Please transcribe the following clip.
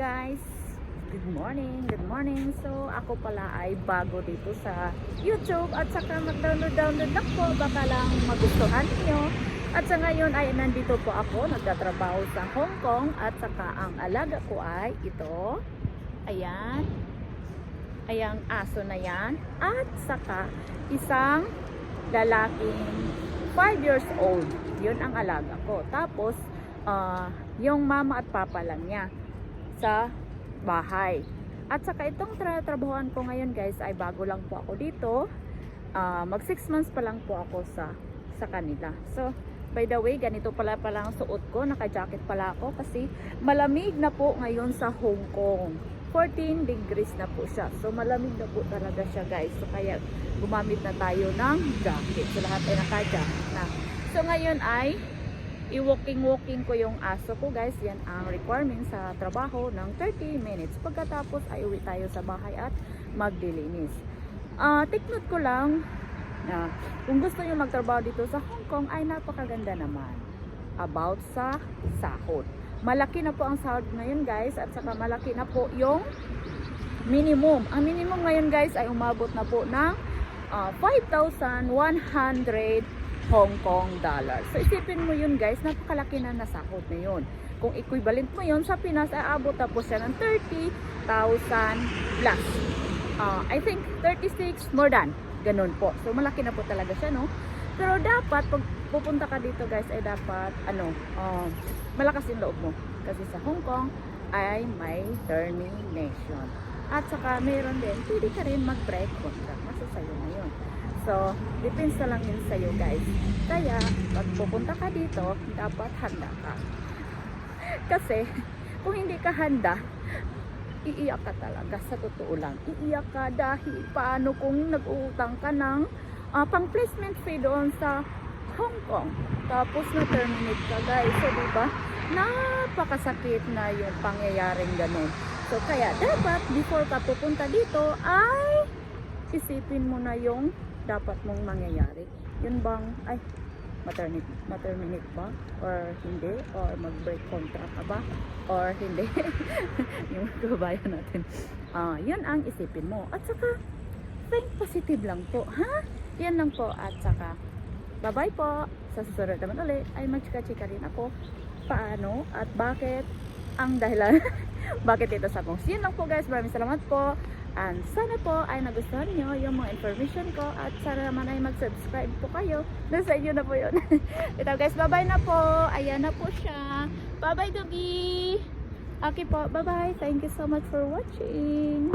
guys! Good morning, good morning. So, ako pala ay bago dito sa YouTube at saka mag-download-download lang po. Baka lang magustuhan niyo. At sa ngayon ay nandito po ako, nagtatrabaho sa Hong Kong at saka ang alaga ko ay ito. Ayan. Ayang aso na yan. At saka isang lalaking 5 years old. Yun ang alaga ko. Tapos, ah, yung mama at papa lang niya sa bahay. At saka itong tra- trabahoan ko ngayon guys ay bago lang po ako dito. Ah, mag 6 months pa lang po ako sa sa kanila. So, by the way, ganito pala pala ang suot ko. Naka-jacket pala ako kasi malamig na po ngayon sa Hong Kong. 14 degrees na po siya. So, malamig na po talaga siya guys. So, kaya gumamit na tayo ng jacket. So, lahat ay naka-jacket na. So, ngayon ay i-walking-walking ko yung aso ko guys. Yan ang requirement sa trabaho ng 30 minutes. Pagkatapos ay uwi tayo sa bahay at magdilinis. Ah, take note ko lang na kung gusto niyo magtrabaho dito sa Hong Kong ay napakaganda naman about sa sahod. Malaki na po ang sahod ngayon guys at saka malaki na po yung minimum. Ang minimum ngayon guys ay umabot na po ng ah, 5,100 Hong Kong dollars. So isipin mo yun guys, napakalaki na nasahod na yun. Kung equivalent mo yun sa Pinas, ay abot na po siya ng 30,000 plus. Ah, I think 36 more than. Ganun po. So malaki na po talaga siya, no? Pero dapat, pag pupunta ka dito guys, ay dapat, ano, um, malakas yung loob mo. Kasi sa Hong Kong ay may termination. At saka mayroon din, pwede ka rin mag-break contract. Nasa sa'yo na yun. So, depends na lang yun sa'yo guys. Kaya, pag pupunta ka dito, dapat handa ka. Kasi, kung hindi ka handa, iiyak ka talaga sa totoo lang. Iiyak ka dahil paano kung nag-uutang ka ng ah, pang placement fee doon sa Hong Kong. Tapos na-terminate ka guys. So, di ba? Napakasakit na yung pangyayaring ganun. So, kaya dapat before ka pupunta dito ay isipin mo na yung dapat mong mangyayari. Yun bang, ay, maternity, maternity ba? Or hindi? Or mag-break contract ka ba? Or hindi? yung kabayan natin. Ah, yun ang isipin mo. At saka, think positive lang po, ha? Yan lang po. At saka, bye-bye po. Sa susunod naman ulit, ay magchika-chika rin ako. Paano at bakit ang dahilan bakit ito sa kung Yun lang po guys. Maraming salamat po. And sana po ay nagustuhan nyo yung mga information ko at sana naman ay mag-subscribe po kayo. Nasa inyo na po yun. Ito guys, bye-bye na po. Ayan na po siya. Bye-bye, Doggy. Okay po, bye-bye. Thank you so much for watching.